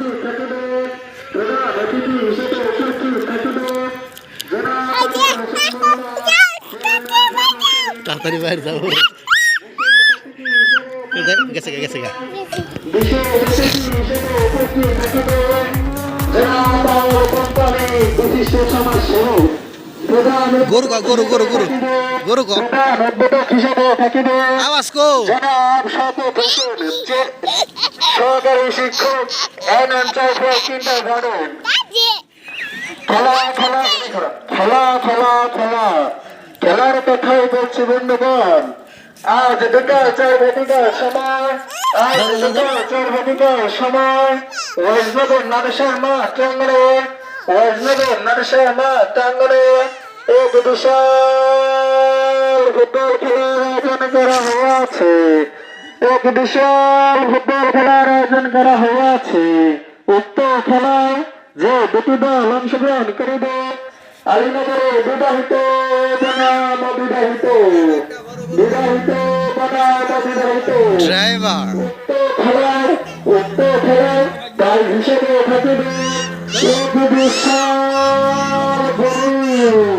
উপস্থিত থাকিবেন প্রধান অতিথি হিসেবে উপস্থিত থাকিবেন তাড়াতাড়ি বাইরে যাব গেছে গেছে গরু কা গরু গরু গরু। গরু ক প্রধান উদ্বোধক হিসেবে থাকিবেন আওয়াজ কো জনাব শপথ হোসেন যে সহকারী শিক্ষক এন এম চৌফা কিন্ডার গার্ডেন খেলা খেলা খেলা খেলা খেলা খেলার কথাই বলছি বন্ধুগণ। আজ দুটো চার ঘটিকার সময়। আজ চার ঘটিকার সময়। ওয়াজনগর নারসার মা টাঙ্গরে ওয়াজনগর নারসার মা টাঙ্গরে এক বিশাল ফুটবল খেলার আয়োজন করা হয়েছে এক বিশাল ফুটবল খেলার আয়োজন করা হয়েছে উক্ত খেলায় যে দুটি দল অংশগ্রহণ করিবে আলীনগরে বিবাহিত বনাম অবিবাহিত বিবাহিত বনাম অবিবাহিত ড্রাইভার উক্ত খেলায় উক্ত খেলায় তার হিসেবে থাকিবে এক বিশাল বিশাল